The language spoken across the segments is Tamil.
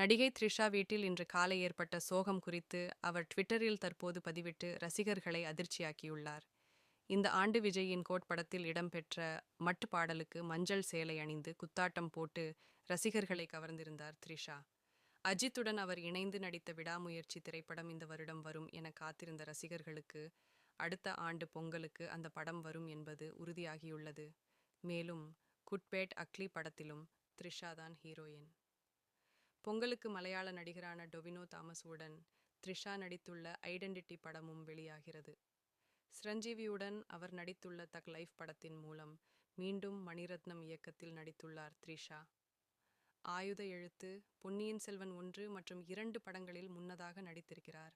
நடிகை த்ரிஷா வீட்டில் இன்று காலை ஏற்பட்ட சோகம் குறித்து அவர் ட்விட்டரில் தற்போது பதிவிட்டு ரசிகர்களை அதிர்ச்சியாக்கியுள்ளார். இந்த ஆண்டு விஜயின் கோட் படத்தில் இடம்பெற்ற மட்டு பாடலுக்கு மஞ்சள் சேலை அணிந்து குத்தாட்டம் போட்டு ரசிகர்களை கவர்ந்திருந்தார் த்ரிஷா. அஜித்துடன் அவர் இணைந்து நடித்த விடாமுயற்சி திரைப்படம் இந்த வருடம் வரும் என காத்திருந்த ரசிகர்களுக்கு அடுத்த ஆண்டு பொங்கலுக்கு அந்த படம் வரும் என்பது உறுதியாகியுள்ளது. மேலும் குட்பேட் அக்லி படத்திலும் த்ரிஷா தான் ஹீரோயின். பொங்கலுக்கு மலையாள நடிகரான டொவினோ தாமஸுடன் த்ரிஷா நடித்துள்ள ஐடென்டிட்டி படமும் வெளியாகிறது. சிரஞ்சீவியுடன் அவர் நடித்துள்ள தக் லைஃப் படத்தின் மூலம் மீண்டும் மணிரத்னம் இயக்கத்தில் நடித்துள்ளார் த்ரிஷா. ஆயுத எழுத்து பொன்னியின் செல்வன் ஒன்று மற்றும் இரண்டு படங்களில் முன்னதாக நடித்திருக்கிறார்.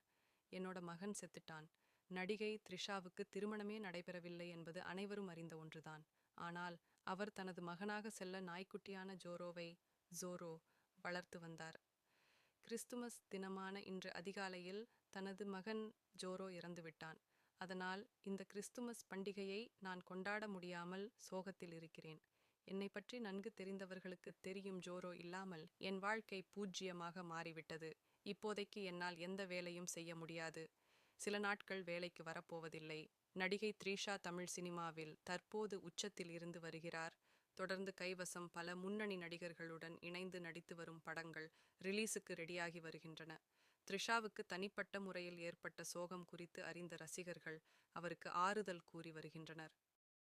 என்னோட மகன் செத்துட்டான். நடிகை த்ரிஷாவுக்கு திருமணமே நடைபெறவில்லை என்பது அனைவரும் அறிந்த ஒன்றுதான். ஆனால் அவர் தனது மகனாக செல்ல நாய்க்குட்டியான ஜோரோவை ஜோரோ வளர்த்து வந்தார். கிறிஸ்துமஸ் தினமான இன்று அதிகாலையில் தனது மகன் ஜோரோ இறந்துவிட்டான். அதனால் இந்த கிறிஸ்துமஸ் பண்டிகையை நான் கொண்டாட முடியாமல் சோகத்தில் இருக்கிறேன். என்னை பற்றி நன்கு தெரிந்தவர்களுக்கு தெரியும் ஜோரோ இல்லாமல் என் வாழ்க்கை பூஜ்ஜியமாக மாறிவிட்டது. இப்போதைக்கு என்னால் எந்த வேலையும் செய்ய முடியாது. சில நாட்கள் வேலைக்கு வரப்போவதில்லை. நடிகை த்ரீஷா தமிழ் சினிமாவில் தற்போது உச்சத்தில் இருந்து வருகிறார். தொடர்ந்து கைவசம் பல முன்னணி நடிகர்களுடன் இணைந்து நடித்து வரும் படங்கள் ரிலீஸுக்கு ரெடியாகி வருகின்றன. த்ரிஷாவுக்கு தனிப்பட்ட முறையில் ஏற்பட்ட சோகம் குறித்து அறிந்த ரசிகர்கள் அவருக்கு ஆறுதல் கூறி வருகின்றனர்.